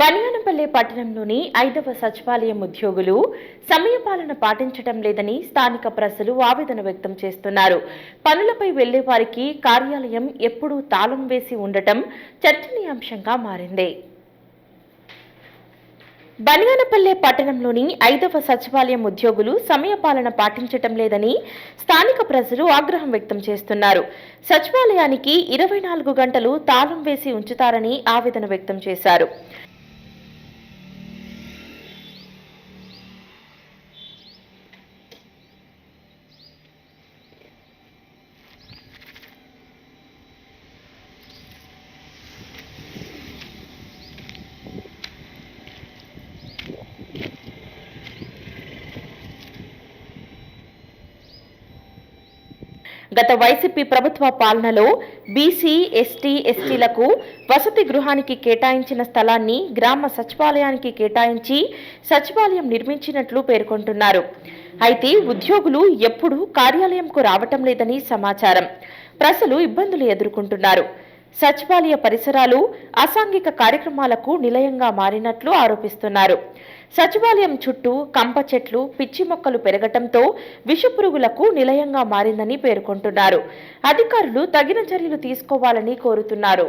బనియానపల్లె పట్టణంలోని ఐదవ సచివాలయం ఉద్యోగులు సమయపాలన పాటించటం లేదని స్థానిక ప్రజలు ఆవేదన వ్యక్తం చేస్తున్నారు. పనులపై వెళ్ళే వారికి కార్యాలయం ఎప్పుడూ తాళం వేసి ఉండటం చర్చనీయాంశంగా మారింది. బనియానపల్లె పట్టణంలోని ఐదవ సచివాలయం ఉద్యోగులు సమయపాలన పాటించటం లేదని స్థానిక ప్రజలు ఆగ్రహం వ్యక్తం చేస్తున్నారు. సచివాలయానికి ఇరవై నాలుగు గంటలు తాళం వేసి ఉంచుతారని ఆవేదన వ్యక్తం చేశారు. గత వైసీపీ ప్రభుత్వ పాలనలో బీసీ ఎస్టీ ఎస్టీలకు వసతి గృహానికి కేటాయించిన స్థలాన్ని గ్రామ సచివాలయానికి కేటాయించి సచివాలయం నిర్మించినట్లు పేర్కొంటున్నారు. అయితే ఉద్యోగులు ఎప్పుడూ కార్యాలయంకు రావటం లేదని సమాచారం. ప్రజలు ఇబ్బందులు ఎదుర్కొంటున్నారు. సచివాలయ పరిసరాలు అసాంఘిక కార్యక్రమాలకు నిలయంగా మారినట్లు ఆరోపిస్తున్నారు. సచివాలయం చుట్టూ కంప చెట్లు పిచ్చి మొక్కలు పెరగటంతో విషపురుగులకు నిలయంగా మారిందని పేర్కొంటున్నారు. అధికారులు తగిన చర్యలు తీసుకోవాలని కోరుతున్నారు.